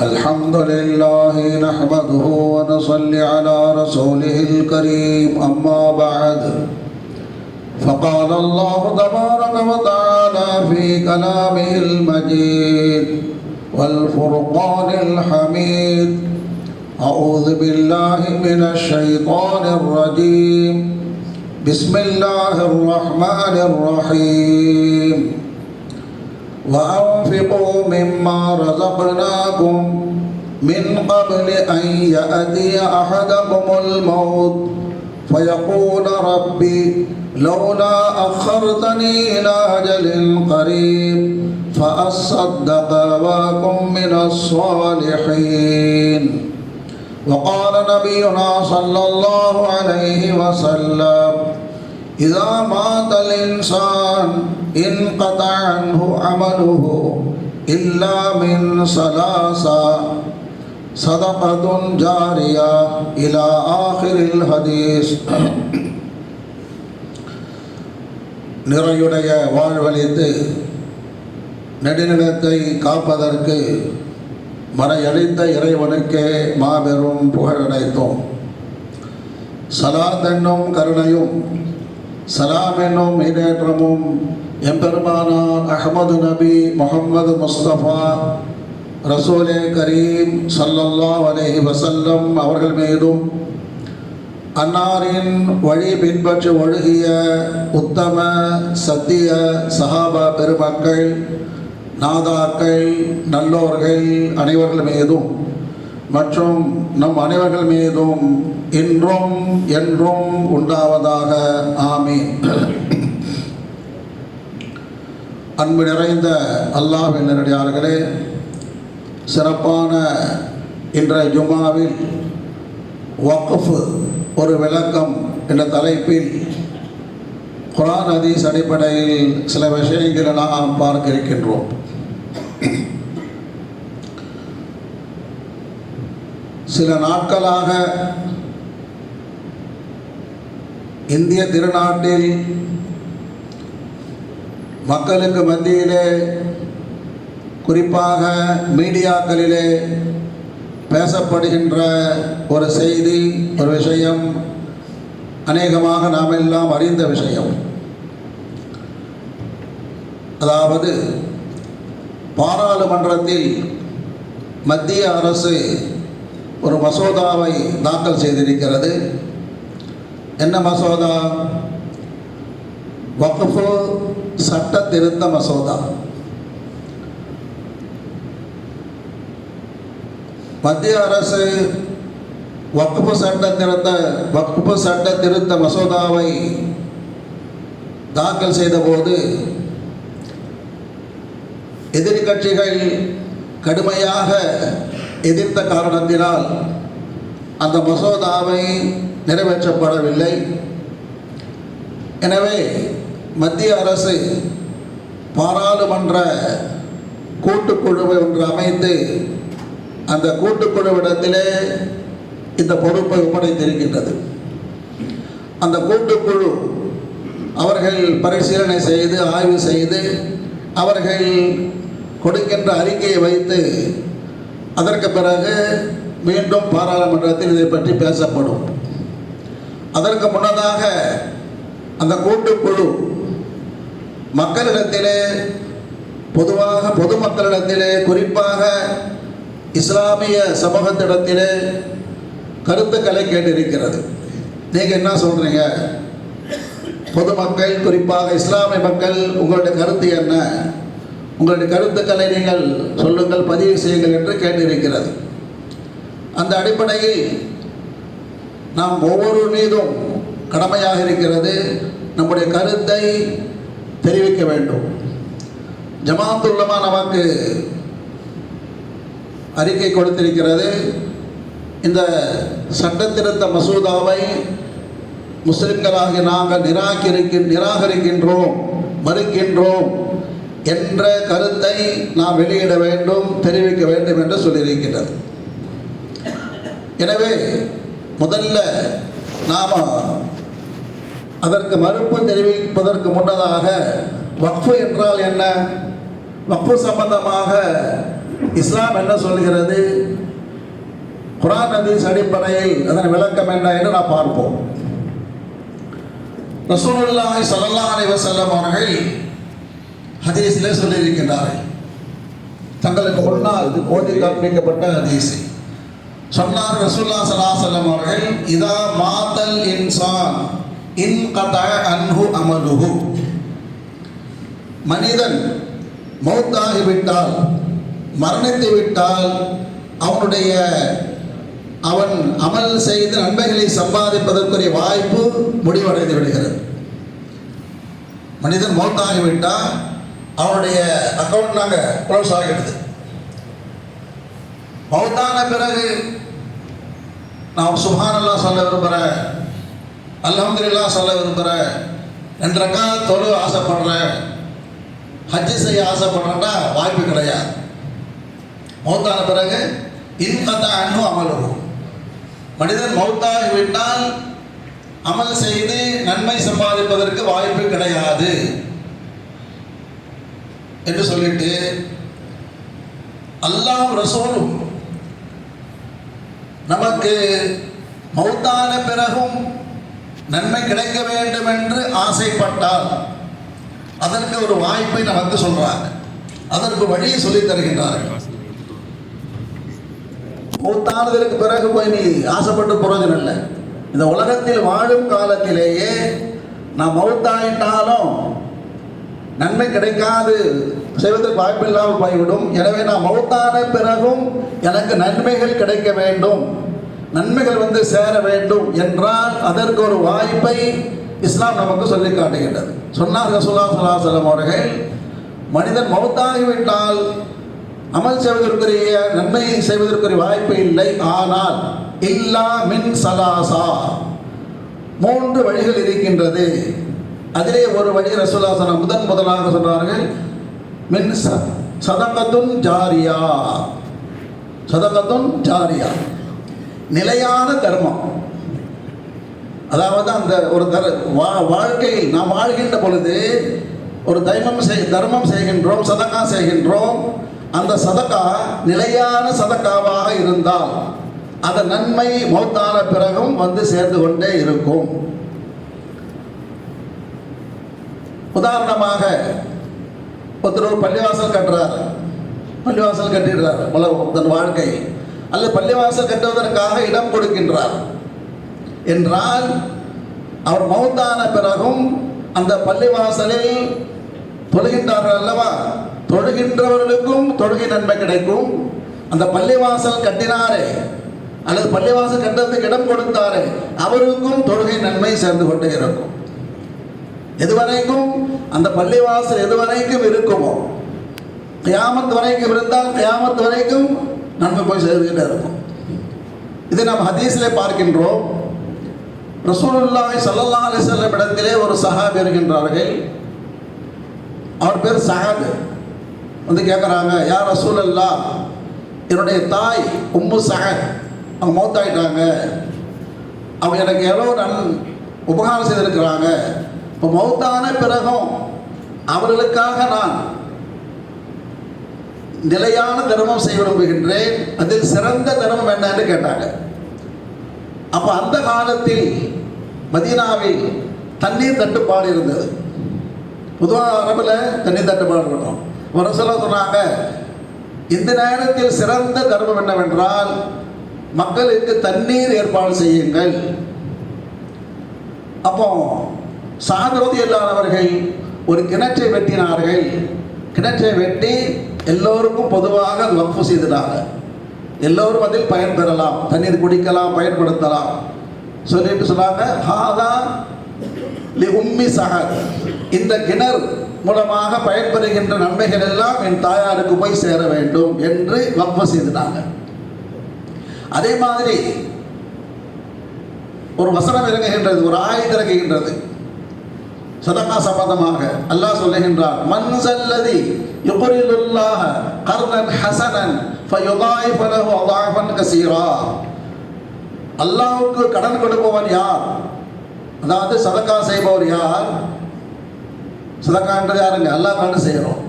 الحمد لله نحمده ونصلي على رسوله الكريم. أما بعد فقال الله تبارك وتعالى في كلامه المجيد والفرقان الحميد أعوذ بالله من الشيطان الرجيم. بسم الله الرحمن الرحيم. وأنفقوا مما رزقناكم من قبل أن يأتي أحدكم الموت. فيقول ربي لولا أخرتني إلى أجل قريب فأصدق وأكن من الصالحين. وقال نبينا صلى الله عليه وسلم إذا مات الإنسان انقطع عنه عمله إلا من ثلاثة صدقة جارية إلى آخر الحديث நிறையுடைய வாழ்வழித்து நெடுநிலத்தை காப்பதற்கு மறையளித்த இறைவனுக்கே மாபெரும் புகழடைத்தோம் சலாத் என்னும் கருணையும் சலாம் என்னும் ஈடேற்றமும் எம்பெருமானார் அகமது நபி முகமது முஸ்தபா ரசூலே கரீம் சல்லல்லா அலைஹி வசல்லம் அவர்கள் மீதும் அன்னாரின் வழி பின்பற்றி ஒழுகிய உத்தம சத்திய சஹாபா பெருமக்கள் நாதாக்கள் நல்லோர்கள் அனைவர்கள் மீதும் மற்றும் நம் அனைவர்கள் மீதும் இன்றும் என்றும் உண்டாவதாக. ஆமே அன்பு நிறைந்த அல்லாஹ் நேரடியார்களே சிறப்பான இன்றைய ஜுமாவில் வக்ஃப் ஒரு விளக்கம் என்ற தலைப்பில் குரான் ஹதீஸ் அடிப்படையில் சில விஷயங்களை நாம் பார்க்க இருக்கின்றோம். சில நாட்களாக இந்திய திருநாட்டில் மக்களுக்கு மத்தியிலே குறிப்பாக மீடியாக்களிலே பேசப்படுகின்ற ஒரு செய்தி ஒரு விஷயம் அநேகமாக நாம் எல்லாம் அறிந்த விஷயம். அதாவது பாராளுமன்றத்தில் மத்திய அரசு ஒரு மசோதாவை தாக்கல் செய்திருக்கிறது. என்ன மசோதா? வக்ஃபு சட்ட திருத்த மசோதா. மத்திய அரசு வக்ஃபு சட்ட திருத்த வக்ஃபு சட்ட திருத்த மசோதாவை தாக்கல் செய்தபோது எதிர்கட்சிகள் கடுமையாக எதிர்த்த காரணத்தினால் அந்த மசோதாவை நிறைவேற்றப்படவில்லை. எனவே மத்திய அரசு பாராளுமன்ற கூட்டுக்குழுவை ஒன்று அமைத்து அந்த கூட்டுக்குழுவிடத்திலே இந்த பொறுப்பை ஒப்படைத்திருக்கின்றது. அந்த கூட்டுக்குழு அவர்கள் பரிசீலனை செய்து ஆய்வு செய்து அவர்கள் கொடுக்கின்ற அறிக்கையை வைத்து அதற்கு பிறகு மீண்டும் பாராளுமன்றத்தில் இதை பற்றி பேசப்படும். அதற்கு முன்னதாக அந்த கூட்டுக்குழு மக்களிடத்திலே பொதுவாக பொதுமக்களிடத்திலே குறிப்பாக இஸ்லாமிய சமூகத்திடத்திலே கருத்துக்களை கேட்டிருக்கிறது. நீங்கள் என்ன சொல்கிறீங்க பொதுமக்கள் குறிப்பாக இஸ்லாமிய மக்கள் உங்களுடைய கருத்து என்ன? உங்களுடைய கருத்துக்களை நீங்கள் சொல்லுங்கள் பதிவு செய்யுங்கள் என்று கேட்டிருக்கிறது. அந்த அடிப்படையில் நாம் ஒவ்வொரு மீதும் கடமையாக இருக்கிறது. நம்முடைய கருத்தை தெரிவிக்க வேண்டும். ஜமாத்துல்லமா நமக்கு அறிக்கை கொடுத்திருக்கிறது. இந்த சட்டத்திருத்த மசோதாவை முஸ்லிம்களாகிய நாங்கள் நிராகரிக்க நிராகரிக்கின்றோம் மறுக்கின்றோம். என்ற கருத்தை நாம் வெளியிட வேண்டும் தெரிவிக்க வேண்டும் என்று சொல்லியிருக்கின்றது. எனவே முதல்ல நாம் அதற்கு மறுப்பு தெரிவிப்பதற்கு முன்னதாக வக்ஃபு என்றால் என்ன? வக்ஃபு சம்பந்தமாக இஸ்லாம் என்ன சொல்கிறது? குரான் ஹதீஸ் அடிப்படையில் அதன் விளக்கம் என்ன என்று நாம் பார்ப்போம். ரசூலுல்லாஹி சல்லல்லாஹு அலைஹி வஸல்லம் அவர்கள் ஹதீஸிலே சொல்லியிருக்கின்றார்கள். தங்களுக்கு முன்னால் ஓதி காண்பிக்கப்பட்ட ஹதீஸ். சொன்னார் ரசூல்லா சலாசலம் அவர்கள் இதா மாத்தல் இன்சான் இன் கதா அன்ஹு அமலுஹு. மனிதன் மௌத்தாகிவிட்டால் மரணித்து விட்டால் அவனுடைய அவன் அமல் செய்து நன்மைகளை சம்பாதிப்பதற்குரிய வாய்ப்பு முடிவடைந்து விடுகிறது. மனிதன் மௌத்தாகிவிட்டால் அவனுடைய அக்கௌண்ட் நாங்கள் க்ளோஸ் ஆகிடுது. மௌத்தான பிறகு நான் சுபானல்லா சொல்ல விரும்புகிறேன் அல்ஹம்துல்லா சொல்ல விரும்புகிறேன் என்ற ரக்கா தொழு ஆசைப்படுறேன் ஹஜ்ஜு செய்ய ஆசைப்படுறேன்னா வாய்ப்பு கிடையாது. மௌத்தான பிறகு இன்கத்த அன்பு அமலும் மனிதன் மௌத்தாகி விட்டால் அமல் செய்து நன்மை சம்பாதிப்பதற்கு வாய்ப்பு கிடையாது. என்று சொல்லிட்டு அல்லாஹ் ரசோலும் நமக்கு மௌத்தான பிறகும் நன்மை கிடைக்க வேண்டும் என்று ஆசைப்பட்டால் அதற்கு ஒரு வாய்ப்பை நமக்கு சொல்றாங்க. அதற்கு வழியை சொல்லித் தருகின்றார்கள். மூத்தானதற்கு பிறகு போய் நீ ஆசைப்பட்டு பிரயோஜனம் இல்லை. இந்த உலகத்தில் வாழும் காலத்திலேயே நான் மௌத்தாயிட்டாலும் நன்மை கிடைக்காது. செய்வதற்கு வாய்ப்பில்லாமல் போய்விடும். எனவே நான் மௌத்தான பிறகும் எனக்கு நன்மைகள் கிடைக்க வேண்டும். நன்மைகள் வந்து சேர வேண்டும் என்றால் அதற்கு ஒரு வாய்ப்பை இஸ்லாம் நமக்கு சொல்லி காட்டுகின்றது. சொன்னார் ரசூலா சுல்லாசலம் அவர்கள் மனிதன் மௌத்தாகிவிட்டால் அமல் செய்வதற்குரிய நன்மை செய்வதற்குரிய வாய்ப்பு இல்லை. ஆனால் இல்லா மின் சலாசா. மூன்று வழிகள் இருக்கின்றது. அதிலே ஒரு வழி ரசூலாசனம் முதன் முதலாக சொன்னார்கள் மின் ச சதகத்துன் ஜாரியா. சதகத்துன் ஜாரியா. நிலையான தர்மம். அதாவது அந்த ஒரு தர வா வாழ்க்கையில் நாம் வாழ்கின்ற பொழுது ஒரு தைமம் செய் தர்மம் செய்கின்றோம் சதக்கா செய்கின்றோம். அந்த சதக்கா நிலையான சதக்காவாக இருந்தால் அந்த நன்மை மௌத்தான பிறகும் வந்து சேர்ந்து கொண்டே இருக்கும். உதாரணமாக ஒருத்தர் ஒரு பள்ளிவாசல் கட்டுறார். பள்ளிவாசல் கட்டிடுறார் பல தன் வாழ்க்கை. அல்லது பள்ளிவாசல் கட்டுவதற்காக இடம் கொடுக்கின்றார். என்றால் அவர் மௌத்தான பிறகும் அந்த பள்ளிவாசலில் தொழுகின்றார்கள் அல்லவா? தொழுகின்றவர்களுக்கும் தொழுகை நன்மை கிடைக்கும். அந்த பள்ளிவாசல் கட்டினாரே அல்லது பள்ளிவாசல் கட்டுறதுக்கு இடம் கொடுத்தாரே அவருக்கும் தொழுகை நன்மை சேர்ந்து கொண்டே இருக்கும். எதுவரைக்கும் அந்த பள்ளிவாசல் எதுவரைக்கும் இருக்குமோ? கியாமத்து வரைக்கும் இருந்தால் கியாமத்து வரைக்கும் நன்மை போய் சேர்ந்துகிட்டே இருக்கும். இதை நாம் ஹதீஸிலே பார்க்கின்றோம். ரசூலுல்லாஹி சல்லல்லா அலி செல்லம் இடத்திலே ஒரு சஹாபி இருக்கின்றார்கள். அவர் பேர் சஹாப். வந்து கேட்குறாங்க யார் ரசூலல்லா என்னுடைய தாய் உம்மு சஹத் அவங்க மௌத்தாயிட்டாங்க. அவங்க எனக்கு எவ்வளோ நன் உபகாரம் செய்திருக்கிறாங்க. இப்போ மௌத்தான பிறகும் அவர்களுக்காக நான் நிலையான தர்மம் செய்ய விரும்புகின்றேன். அதில் சிறந்த தர்மம் என்னன்னு கேட்டாங்க. அப்போ அந்த காலத்தில் மதீனாவில் தண்ணீர் தட்டுப்பாடு இருந்தது. பொதுவாக அரபில் தண்ணீர் தட்டுப்பாடு இருக்கும். ஒரு சொன்னாங்க இந்த நேரத்தில் சிறந்த தர்மம் என்னவென்றால் மக்களுக்கு தண்ணீர் ஏற்பாடு செய்யுங்கள். அப்போ சாதரதி இல்லாதவர்கள் ஒரு கிணற்றை வெட்டினார்கள். கிணற்றை வெட்டி எல்லோருக்கும் பொதுவாக அது வக்ஃபு எல்லோரும் அதில் பயன் பெறலாம் தண்ணீர் குடிக்கலாம் பயன்படுத்தலாம். சொல்லிட்டு சொன்னாங்க ஹாதா லி உம்மி சஹர் இந்த கிணறு மூலமாக பயன்பெறுகின்ற நன்மைகள் எல்லாம் என் தாயாருக்கு போய் சேர வேண்டும் என்று வக்ஃபு செய்தினாங்க அதே மாதிரி ஒரு வசனம் இறங்குகின்றது ஒரு ஆயுத இறங்குகின்றது. சதகா சம்பந்தமாக அல்லாஹ் சொல்லுகின்றார் மன் சல்லதி யுக்ரிலுல்லாஹ கர்னன் ஹசனன் ஃபயுதாயிஃப லஹு அதாஃபன் கஸீரா அல்லாஹ்வுக்கு கடன் கொடுப்பவன் யார் அதாவது சதக்கா செய்பவர் யார் சதக்கான்றது யாருங்க அல்லாஹ் கண்டு செய்கிறோம்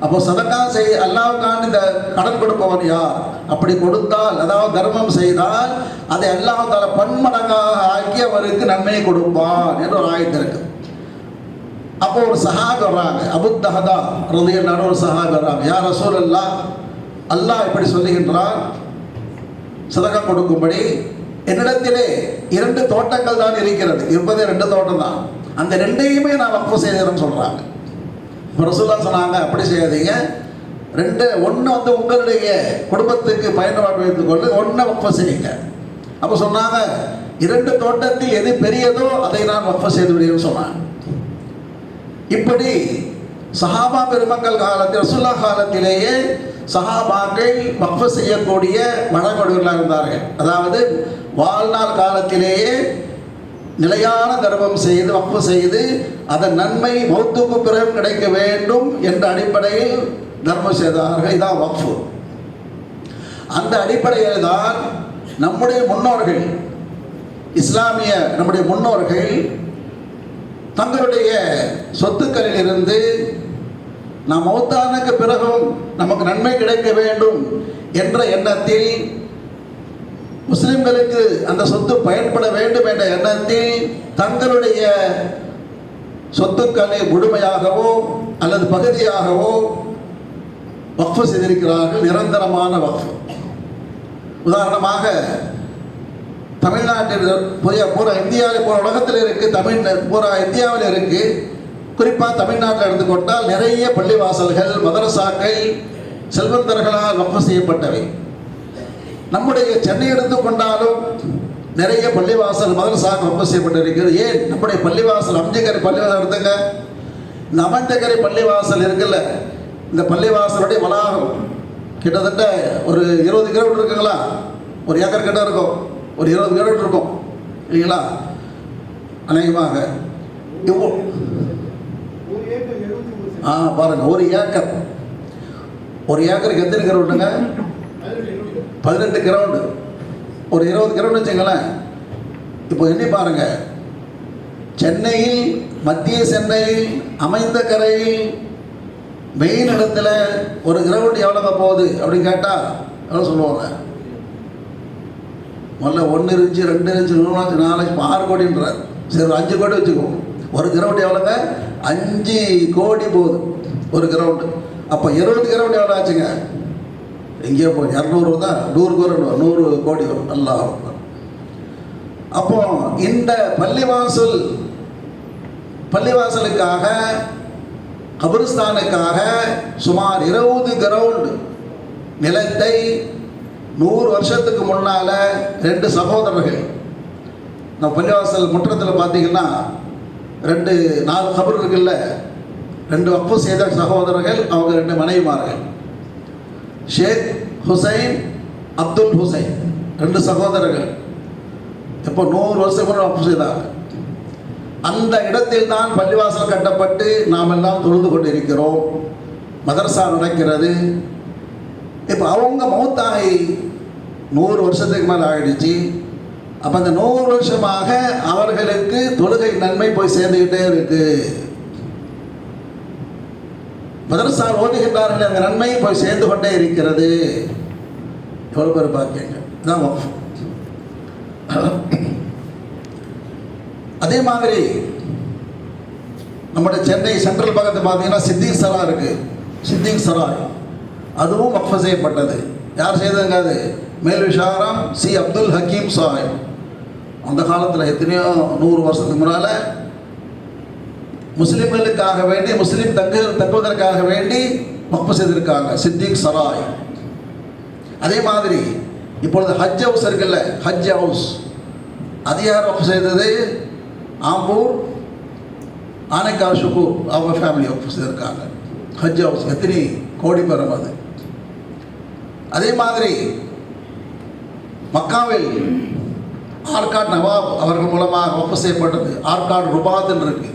அப்போ சதக்கா செய் அல்லாவுக்கான இந்த கடன் கொடுப்பவன் யார் அப்படி கொடுத்தால் அதாவது தர்மம் செய்தால் அதை அல்லாஹ் தால பன்மடங்காக ஆக்கி அவருக்கு நன்மையை கொடுப்பான் என்று ஒரு ஆயத்து அப்போ ஒரு சஹாபி வர்றாங்க அபுத்தஹதா ரலியல்லாஹு ஒரு சஹாபி வர்றாங்க யார் ரசூல் அல்லாஹ் அல்லாஹ் இப்படி சொல்லுகின்றான் சதகா கொடுக்கும்படி என்னிடத்திலே இரண்டு தோட்டங்கள் தான் இருக்கிறது இருப்பது ரெண்டு தோட்டம் தான். அந்த ரெண்டையுமே நான் வக்ஃபு செய்கிறேன்னு சொல்கிறாங்க இப்போ ரசூல்லா சொன்னாங்க அப்படி செய்யாதீங்க. ரெண்டு ஒன்று வந்து உங்களுடைய குடும்பத்துக்கு பயன்பாடு வைத்துக் கொண்டு ஒன்றை வக்ஃபு செய்யுங்க. அப்போ சொன்னாங்க இரண்டு தோட்டத்தில் எது பெரியதோ அதை நான் வக்ஃபு செய்து விடுவேன்னு சொன்னாங்க. இப்படி சஹாபா பெருமக்கள் காலத்தில் ரசுல்லா காலத்திலேயே சஹாபாக்கள் வக்ஃபு செய்யக்கூடிய வழங்குடையவர்களாக இருந்தார்கள். அதாவது வாழ்நாள் காலத்திலேயே நிலையான தர்மம் செய்து வக்ஃபு செய்து அதன் நன்மை மௌத்துக்கு பிறகு கிடைக்க வேண்டும் என்ற அடிப்படையில் தர்மம் செய்தார்கள். இதான் வக்ஃபு. அந்த அடிப்படையில் தான் நம்முடைய முன்னோர்கள் இஸ்லாமிய நம்முடைய முன்னோர்கள் தங்களுடைய சொத்துக்களில் இருந்து நாம் மௌத்தானுக்கு பிறகும் நமக்கு நன்மை கிடைக்க வேண்டும் என்ற எண்ணத்தில் முஸ்லிம்களுக்கு அந்த சொத்து பயன்பட வேண்டும் என்ற எண்ணத்தில் தங்களுடைய சொத்துக்களை முழுமையாகவோ அல்லது பகுதியாகவோ வக்ஃபு செய்திருக்கிறார்கள். நிரந்தரமான வக்ஃபு. உதாரணமாக தமிழ்நாட்டில் போய் பூரா இந்தியாவில் போகிற உலகத்தில் இருக்குது தமிழ் பூரா இந்தியாவில் இருக்குது குறிப்பாக தமிழ்நாட்டில் எடுத்துக்கொண்டால் நிறைய பள்ளிவாசல்கள் மதரசாக்கள் செல்வந்தர்களால் வக்ஃபு செய்யப்பட்டவை. நம்முடைய சென்னை எடுத்துக்கொண்டாலும் நிறைய பள்ளிவாசல் மதரசாக வக்ஃபு செய்யப்பட்டிருக்கிறது. ஏன்? நம்முடைய பள்ளிவாசல் அம்ஜகரை பள்ளிவாசல் எடுத்துங்க இந்த அமஞ்சகரை பள்ளிவாசல் இருக்குல்ல இந்த பள்ளிவாசலுடைய வளாகம் கிட்டத்தட்ட ஒரு இருபது கிலோமீட்டர் இருக்குங்களா? ஒரு ஏக்கர் கிட்ட இருக்கும். ஒரு இருபது கிலோமீட்டர் இருக்கும். இல்லைங்களா? அநேகமாக. இவ்வளோ ஆ பாருங்க. ஒரு ஏக்கர். ஒரு ஏக்கருக்கு எத்தனை கிரவுண்டுங்க? பதினெட்டு கிரவுண்டு. ஒரு இருபது கிரவுண்டு வச்சுங்களேன் இப்போ எண்ணி பாருங்க. சென்னையில் மத்திய சென்னையில் அமைந்த கரையில் மெயின் இடத்துல ஒரு கிரவுண்ட் எவ்வளோங்க போகுது அப்படின்னு கேட்டால் எவ்வளோ சொல்லுவாங்க? முதல்ல ஒன்று இருந்துச்சு ரெண்டு இருந்துச்சு மூணு லட்சம் நாலு லட்சம் ஆறு கோடின்றார். சரி ஒரு அஞ்சு கோடி வச்சுக்கோ. ஒரு கிரவுண்ட் எவ்வளோங்க அஞ்சு கோடி போகுது ஒரு கிரவுண்டு அப்போ இருபது கிரவுண்டு எவ்வளோ ஆச்சுங்க? எங்கேயோ போய் இரநூறு தான் நூறு கோடி வரும் நூறு கோடி வரும். நல்லா அப்போ இந்த பள்ளிவாசல் பள்ளிவாசலுக்காக கபிரிஸ்தானுக்காக சுமார் இருபது கிரவுண்டு நிலத்தை நூறு வருஷத்துக்கு முன்னால் ரெண்டு சகோதரர்கள். நம்ம பள்ளிவாசல் முற்றத்தில் பார்த்தீங்கன்னா ரெண்டு நாலு கபர் இருக்குல்ல ரெண்டு வக்ஃபு செய்த சகோதரர்கள் அவங்க ரெண்டு மனைவிமார்கள். ஷேக் ஹுசைன் அப்துல் ஹுசைன் ரெண்டு சகோதரர்கள். இப்போ நூறு வருஷம் கூட செய்தாங்க. அந்த இடத்தில் தான் பள்ளிவாசல் கட்டப்பட்டு நாம் எல்லாம் தொழுது கொண்டிருக்கிறோம். மதரசா நடக்கிறது. இப்போ அவங்க மௌத்தாகி நூறு வருஷத்துக்கு மேலே ஆகிடுச்சு அப்போ அந்த நூறு வருஷமாக அவர்களுக்கு தொழுகை நன்மை போய் சேர்ந்துக்கிட்டே இருக்கு. மதரசார் ஓதுகின்றார்கள் அந்த நன்மை போய் சேர்ந்து கொண்டே இருக்கிறது. எவ்வளோ பேர் பார்க்கங்க இதான் அதே மாதிரி நம்முடைய சென்னை சென்ட்ரல் பக்கத்தில் பார்த்தீங்கன்னா சித்திக் சரா இருக்கு. சித்திக் சரா அதுவும் வக்ஃப செய்யப்பட்டது. யார் செய்ததுங்க அது? மேல்விஷாரம் சி அப்துல் ஹக்கீம் சாஹிப். அந்த காலத்தில் எத்தனையோ நூறு வருஷத்துக்கு முன்னால் முஸ்லீம்களுக்காக வேண்டி முஸ்லீம் தங்கு தங்குவதற்காக வேண்டி வக்ஃப செய்திருக்காங்க சித்திக் சராய். அதே மாதிரி இப்பொழுது ஹஜ் ஹவுஸ் இருக்குல்ல ஹஜ் ஹவுஸ். அது யார் வக்ஃப் செய்தது? ஆம்பூர் ஆனைக்கா ஷுகூர் அவங்க ஃபேமிலி வக்ஃப் செய்திருக்காங்க. ஹஜ் ஹவுஸ் எத்தனை கோடி பெறும் அது. அதே மாதிரி மக்காவில் ஆர்காட் நவாப் அவர்கள் மூலமாக வக்ஃப் செய்யப்பட்டது. ஆர்காட் ருபாத்னு இருக்கு.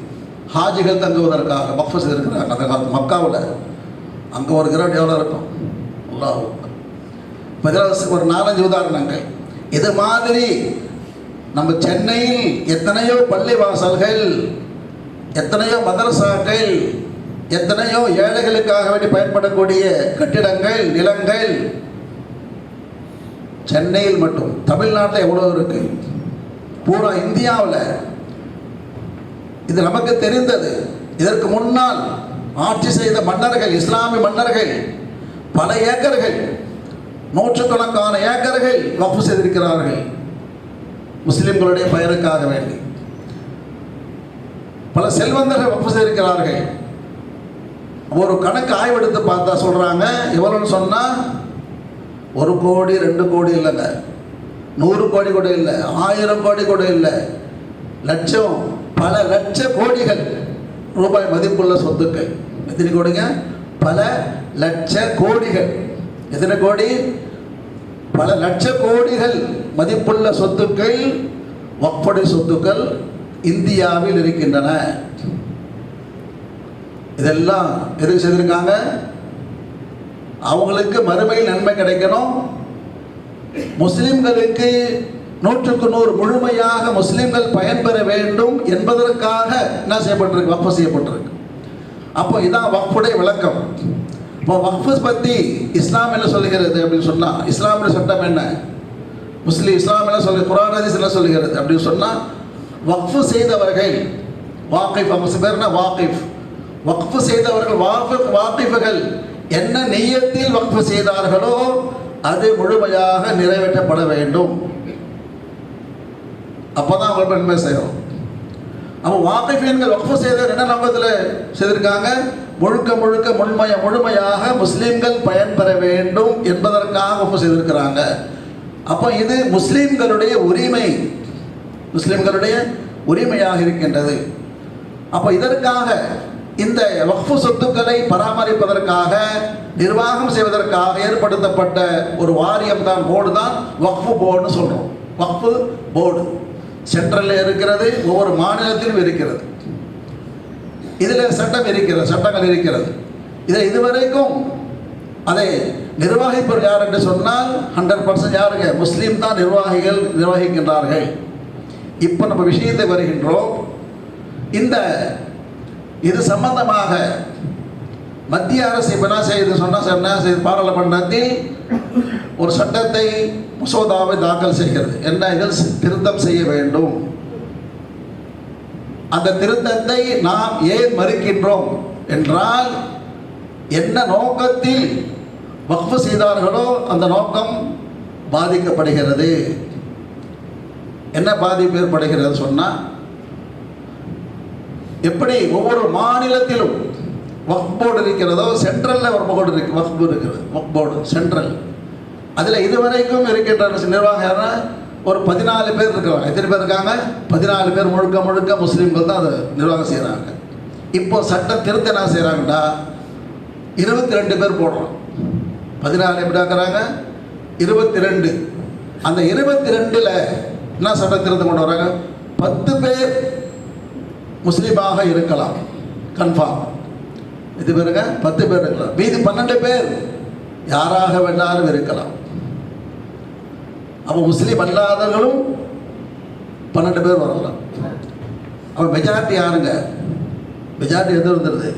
ஹாஜிகள் தங்குவதற்காக வக்ஃப் செய்திருக்கிறாங்க அந்த காலத்து மக்காவில் அங்கே ஒரு கிரௌண்ட் எவ்வளோ இருக்கும்? அல்லாஹ். ஒரு நாலஞ்சு உதாரணங்கள். இது மாதிரி நம்ம சென்னையில் எத்தனையோ பள்ளிவாசல்கள் எத்தனையோ மதரசாக்கள் எத்தனையோ ஏழைகளுக்காக வேண்டி பயன்படக்கூடிய கட்டிடங்கள் நிலங்கள் சென்னையில் மட்டும் தமிழ்நாட்டில் எவ்வளோ இருக்கு? பூரா இந்தியாவில். இது நமக்கு தெரிந்தது. இதற்கு முன்னால் ஆட்சி செய்த மன்னர்கள் இஸ்லாமிய மன்னர்கள் பல ஏக்கர்கள் நூற்றுக்கணக்கான ஏக்கர்கள் வப்பு செய்திருக்கிறார்கள். முஸ்லிம்களுடைய பெயருக்காக வேண்டி. பல செல்வந்தர்கள் வக்ஃப் செய்திருக்கிறார்கள். ஒரு கணக்கு ஆய்வெடுத்து பார்த்தா சொல்றாங்க எவ்வளோன்னு சொன்னா ஒரு கோடி ரெண்டு கோடி இல்லைங்க. நூறு கோடி கூட இல்லை ஆயிரம் கோடி கூட இல்லை. லட்சம் பல லட்ச கோடிகள் ரூபாய் மதிப்புள்ள சொத்துக்கள். எத்தனை கோடிங்க? பல லட்ச கோடிகள். எத்தனை கோடி? பல லட்ச கோடிகள் மதிப்புள்ள சொத்துக்கள் வக்ஃபுடைய சொத்துக்கள் இந்தியாவில் இருக்கின்றன. இதெல்லாம் எதுக்கு செய்திருக்காங்க? அவங்களுக்கு மறுமையில் நன்மை கிடைக்கணும். முஸ்லிம்களுக்கு நூற்றுக்கு நூறு முழுமையாக முஸ்லிம்கள் பயன்பெற வேண்டும் என்பதற்காக என்ன செய்யப்பட்டிருக்கு? வக்ஃபு செய்யப்பட்டிருக்கு. அப்போ இதான் வக்ஃபுடைய விளக்கம். இப்போ வக்ஃபு பற்றி இஸ்லாம் என்ன சொல்லுகிறது அப்படின்னு சொன்னால் இஸ்லாமிய சட்டம் என்ன? முஸ்லீம் இஸ்லாம் என்ன சொல்லு குரான் ஹதீஸ் என்ன சொல்லுகிறது அப்படின்னு சொன்னால் வக்ஃபு செய்தவர்கள் வாக்கிஃப் அவங்க பேர்னா வாக்கிஃப். வக்ஃபு செய்தவர்கள் வாஃபிக் வாக்கிஃபுகள். என்ன நெய்யத்தில் வக்ஃபு செய்தார்களோ அது முழுமையாக நிறைவேற்றப்பட வேண்டும். அப்பதான் அவங்களுக்கு நன்மை செய்யும் அப்போ வாக்கிஃபீன்கள் வக்ஃபு செய்த என்ன நம்பத்தில் செய்திருக்காங்க? முழுக்க முழுக்க முழுமைய முழுமையாக முஸ்லீம்கள் பயன்பெற வேண்டும் என்பதற்காக வக்ஃபு செய்திருக்கிறாங்க. அப்போ இது முஸ்லீம்களுடைய உரிமை. முஸ்லீம்களுடைய உரிமையாக இருக்கின்றது. அப்போ இதற்காக இந்த வக்ஃபு சொத்துக்களை பராமரிப்பதற்காக நிர்வாகம் செய்வதற்காக ஏற்படுத்தப்பட்ட ஒரு வாரியம் தான் போர்டு தான் வக்ஃபு போர்டுன்னு சொல்கிறோம் வக்ஃபு போர்டு. சென்ட்ரலில் இருக்கிறது ஒவ்வொரு மாநிலத்திலும் இருக்கிறது. இதில் சட்டம் இருக்கிறது சட்டங்கள் இருக்கிறது. இதை இதுவரைக்கும் அதை நிர்வாகிப்பர் யார் என்று சொன்னால் ஹண்ட்ரட் பர்சன்ட் யாருங்க? முஸ்லீம் தான் நிர்வாகிகள் நிர்வகிக்கின்றார்கள். இப்போ நம்ம விஷயத்தை வருகின்றோம். இந்த இது சம்பந்தமாக மத்திய அரசு இப்போ என்ன செய்யுது சொன்னால் என்ன செய்யுது? பாராளுமன்றத்தில் ஒரு சட்டத்தை மசோதாவை தாக்கல் செய்கிறது. என்ன இதில்? திருத்தம் செய்ய வேண்டும். அந்த திருத்தத்தை நாம் ஏன் மறுக்கின்றோம் என்றால் என்ன நோக்கத்தில் வக்ஃபு செய்தார்களோ அந்த நோக்கம் பாதிக்கப்படுகிறது. என்ன பாதிப்பு ஏற்படுகிறது சொன்னால் எப்படி ஒவ்வொரு மாநிலத்திலும் வக்ஃப் போர்டு இருக்கிறதோ சென்ட்ரலில் ஒரு போர்டு இருக்கு வக்ஃப் போர்டு இருக்கிறது போர்டு சென்ட்ரல். அதில் இதுவரைக்கும் இருக்கின்ற நிர்வாகம் யாருன்னா ஒரு பதினாலு பேர் இருக்கிறாங்க. எத்தனை பேர் இருக்காங்க? பதினாலு பேர் முழுக்க முழுக்க முஸ்லீம்கள் தான் அதை நிர்வாகம் செய்கிறாங்க இப்போ சட்ட திருத்த என்ன செய்கிறாங்கடா இருபத்தி ரெண்டு பேர் போடுறோம். பதினாலு எப்படி ஆக்குறாங்க? இருபத்தி ரெண்டு அந்த இருபத்தி ரெண்டில் என்ன சட்ட திருத்தம் கொண்டு வராங்க? பத்து பேர் முஸ்லீமாக இருக்கலாம். கன்ஃபார்ம் இது பேருங்க பத்து பேர் இருக்கலாம். மீதி பன்னெண்டு பேர் யாராக வேண்டாலும் இருக்கலாம். அப்போ முஸ்லீம் அல்லாதவர்களும் பன்னெண்டு பேர் வரலாம். அப்போ மெஜாரிட்டி யாருங்க? மெஜாரிட்டி எது வந்துடுது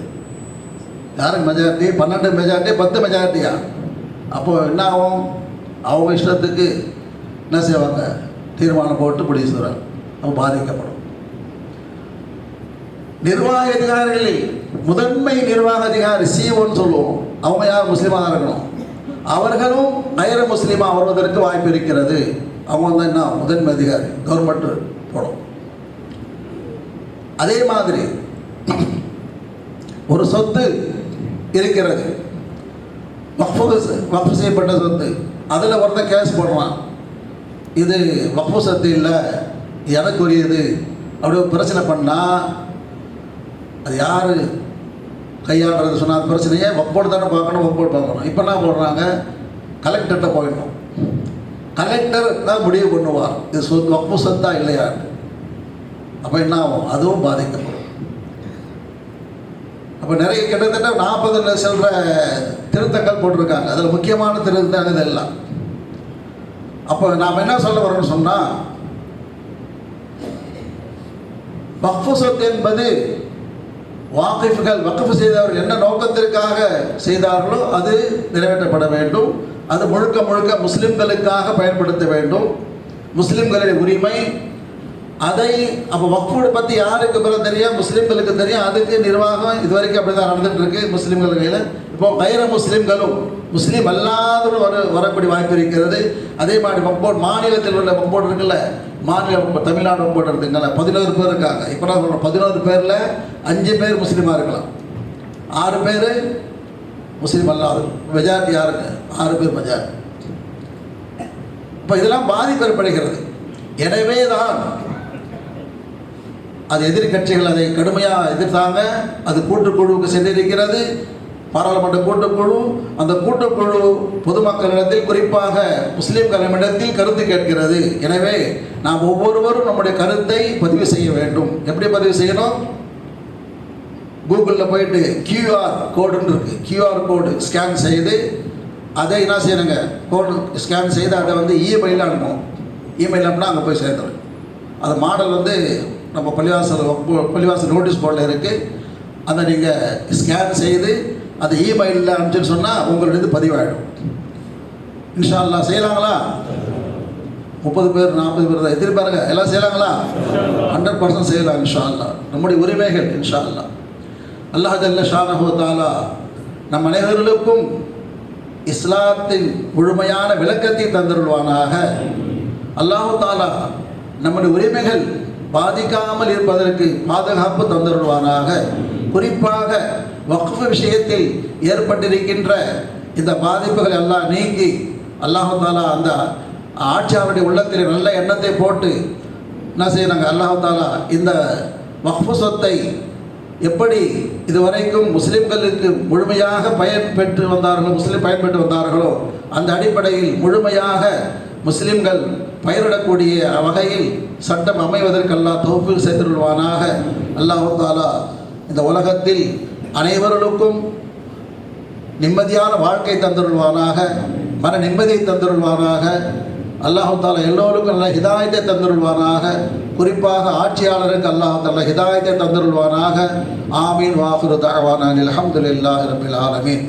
யாருங்க மெஜாரிட்டி பன்னெண்டு மெஜாரிட்டி பத்து மெஜாரிட்டியா அப்போ என்ன ஆகும்? அவங்க இஷ்டத்துக்கு என்ன செய்வாங்க? தீர்மானம் போட்டு முடிவு செய்வாங்க அப்போ பாதிக்கப்படும். நிர்வாக அதிகாரிகளில் முதன்மை நிர்வாக அதிகாரி சிஓன்னு சொல்லுவோம். அவங்க யார்? முஸ்லீமாக இருக்கணும். அவர்களும் நயர முஸ்லீமாக வருவதற்கு வாய்ப்பு இருக்கிறது. அவங்க தான் என்ன? முதன்மை அதிகாரி. கவர்மெண்ட் போடும் அதே மாதிரி ஒரு சொத்து இருக்கிறது. வக்ஃபு வக்ஃபு செய்யப்பட்ட சொத்து. அதில் ஒருத்தன் கேஸ் போடுறான். இது வக்ஃபு சொத்து இல்லை. எனக்குரியது அப்படி ஒரு பிரச்சனை பண்ணால் அது யார்? கையாளுறது சொன்னால் பிரச்சனையே. ஒப்போடு தானே பார்க்கணும் ஒப்போடு பார்க்கணும். இப்போ என்ன போடுறாங்க? கலெக்டர்கிட்ட போயிடணும். கலெக்டர் தான் முடிவு பண்ணுவார். இது சொத்து ஒப்பு சொத்தா இல்லையா அப்போ என்ன ஆகும்? அதுவும் பாதிக்கப்படும். அப்போ நிறைய கிட்டத்தட்ட நாற்பது செல்ற திருத்தங்கள் போட்டிருக்காங்க. அதில் முக்கியமான திருத்தம் இதெல்லாம் அப்போ நாம் என்ன சொல்ல வரோம்னு சொன்னால் வக்ஃபு சொத்து என்பது வாக்கிஃப்கள் வக்ஃப் செய்தவர் என்ன நோக்கத்திற்காக செய்தார்களோ அது நிறைவேற்றப்பட வேண்டும். அது முழுக்க முழுக்க முஸ்லிம்களுக்காக பயன்படுத்த வேண்டும். முஸ்லிம்களுடைய உரிமை அதை அப்போ வக்ஃபோடு பற்றி யாருக்கு பிறகு தெரியும்? முஸ்லீம்களுக்கு தெரியும். அதுக்கு நிர்வாகம் இது வரைக்கும் அப்படி தான் நடந்துட்டு இருக்கு. முஸ்லீம்கள் கையில் இப்போ கைர முஸ்லீம்களும் முஸ்லீம் அல்லாதவரும் வர வரக்கூடிய வாய்ப்பு இருக்கிறது. அதே மாதிரி வம்போர்டு மாநிலத்தில் உள்ள வம்போர்டு இருக்குல்ல மாநில தமிழ்நாடு வம்போர்டு இருக்குங்கள பதினோரு பேர் இருக்காங்க. இப்போ நான் சொல்கிறேன் பதினோரு பேரில் அஞ்சு பேர் முஸ்லீமாக இருக்கலாம். ஆறு பேர் முஸ்லீம் அல்லாத மெஜாரிட்டி யாருங்க? ஆறு பேர் மெஜாரிட்டி இப்போ இதெல்லாம் பாதிப்பு ஏற்படுகிறது. எனவே தான் அது எதிர்க்கட்சிகள் அதை கடுமையாக எதிர்த்தாங்க. அது கூட்டுக்குழுவுக்கு சென்றிருக்கிறது. பாராளுமன்ற கூட்டக்குழு அந்த கூட்டக்குழு பொதுமக்களிடத்தில் குறிப்பாக முஸ்லீம்களிடத்தில் கருத்து கேட்கிறது. எனவே நாம் ஒவ்வொருவரும் நம்முடைய கருத்தை பதிவு செய்ய வேண்டும். எப்படி பதிவு செய்யணும்? கூகுளில் போயிட்டு கியூஆர் கோடுன்னு இருக்குது கியூஆர் கோடு ஸ்கேன் செய்து அதை என்ன செய்யணுங்க? கோடு ஸ்கேன் செய்து அதை வந்து இமெயில் அனுப்பணும். இமெயில் அனுப்புனா அங்கே போய் சேர்ந்துடும் அது மாடல் வந்து நம்ம பள்ளிவாசல் பள்ளிவாசல் நோட்டீஸ் போர்டில் இருக்குது அதை நீங்கள் ஸ்கேன் செய்து அது இமெயிலில் அனுப்பிச்சுன்னு சொன்னால் உங்களுடைய பதிவாயிடும். இன்ஷா அல்லாஹ் செய்யலாங்களா? முப்பது பேர் நாற்பது பேர் தான் எதிரி பாருங்க எல்லாம் செய்யலாங்களா? ஹண்ட்ரட் பர்சன்ட் செய்யலாம் இன்ஷா அல்லாஹ் நம்முடைய உரிமைகள் இன்ஷா அல்லாஹ் அல்லாஹ் ஜல்ல ஷானஹு தாலா நம் அனைவர்களுக்கும் இஸ்லாத்தின் முழுமையான விளக்கத்தை தந்துருவானாக அல்லாஹு தாலா நம்முடைய உரிமைகள் பாதிக்காமல் இருப்பதற்கு பாதுகாப்பு தந்துருவானாக குறிப்பாக வக்ஃபு விஷயத்தில் ஏற்பட்டிருக்கின்ற இந்த பாதிப்புகள் எல்லாம் நீங்கி அல்லாஹாலா அந்த ஆட்சியாளருடைய உள்ளத்தில் நல்ல எண்ணத்தை போட்டு என்ன செய்யறாங்க? அல்லாஹாலா இந்த வக்ஃபு சொத்தை எப்படி இதுவரைக்கும் முஸ்லிம்களுக்கு முழுமையாக பயன் பெற்று வந்தார்களோ முஸ்லீம் பயன்பெற்று வந்தார்களோ அந்த அடிப்படையில் முழுமையாக முஸ்லிம்கள் பயிரிடக்கூடிய வகையில் சட்டம் அமைவதற்கெல்லாம் தொகுப்பு செய்திருவானாக அல்லாஹாலா இந்த உலகத்தில் அனைவர்களுக்கும் நிம்மதியான வாழ்க்கை தந்துருள்வானாக மன நிம்மதியை தந்துருள்வானாக அல்லாஹு தாலா எல்லோருக்கும் நல்ல ஹிதாயத்தை தந்துருள்வானாக குறிப்பாக ஆட்சியாளருக்கு அல்லாஹு தாலா ஹிதாயத்தை தந்துருள்வானாக. ஆமீன். வாஹுரு தகவானில் அஹமதுல்லாஹ் ரபில் ஆலமீன்.